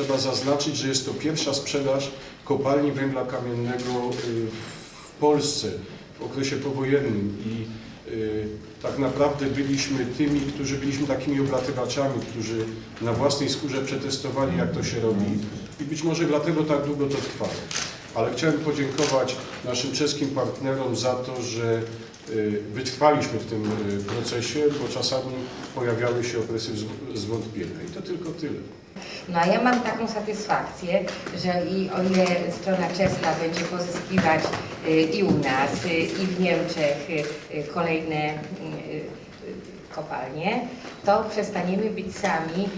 trzeba zaznaczyć, że jest to pierwsza sprzedaż kopalni węgla kamiennego y, w Polsce w okresie powojennym i y, tak naprawdę byliśmy tymi, którzy byliśmy takimi obratywaczami, którzy na własnej skórze przetestowali, jak to się robi i być może dlatego tak długo to trwało. Ale chciałem podziękować naszym czeskim partnerom za to, że y, wytrwaliśmy w tym y, procesie, bo czasami pojawiały się okresy zw- zwątpienia i to tylko tyle. No a ja mam taką satysfakcję, że i o ile strona czeska będzie pozyskiwać y, i u nas, i w Niemczech kolejne kopalnie, to przestaniemy być sami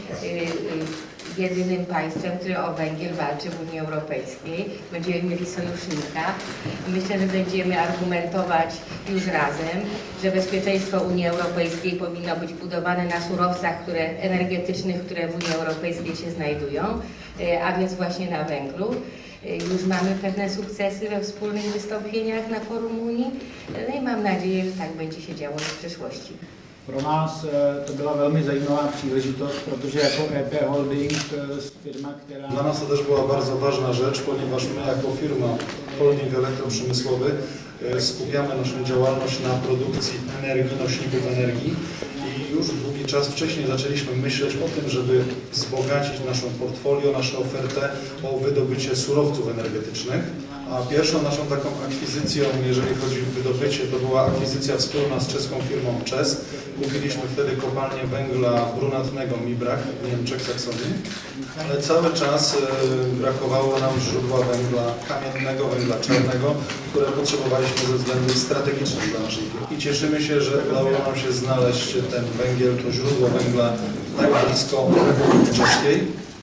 jedynym państwem, które o węgiel walczy w Unii Europejskiej. Będziemy mieli sojusznika. Myślę, że będziemy argumentować już razem, że bezpieczeństwo Unii Europejskiej powinno być budowane na surowcach które, energetycznych, które w Unii Europejskiej się znajdują, y, a więc właśnie na węglu. Y, Już mamy pewne sukcesy we wspólnych wystąpieniach na forum Unii no i mam nadzieję, że tak będzie się działo w przyszłości. Pro nás eh, to byla velmi zajímavá příležitost, protože jako EP Holding, eh, firma, která... Dla nas to też była bardzo ważna rzecz, ponieważ my jako firma holding elektroprzemysłowy e, skupiamy naszą działalność na produkcji energii, nośników energii i już długi czas wcześniej zaczęliśmy myśleć o tym, żeby wzbogacić naszą portfolio, naszą ofertę o wydobycie surowców energetycznych. A pierwszą naszą taką akwizycją, jeżeli chodzi o wydobycie, to była akwizycja wspólna z czeską firmą CZES. Kupiliśmy wtedy kopalnię węgla brunatnego Mibrach w Niemczech, Saksonii. Ale cały czas e, brakowało nam źródła węgla kamiennego, węgla czarnego, które potrzebowaliśmy ze względów strategicznych dla naszej. I cieszymy się, że udało nam się znaleźć ten węgiel, to źródło węgla tak blisko Republiki Czeskiej.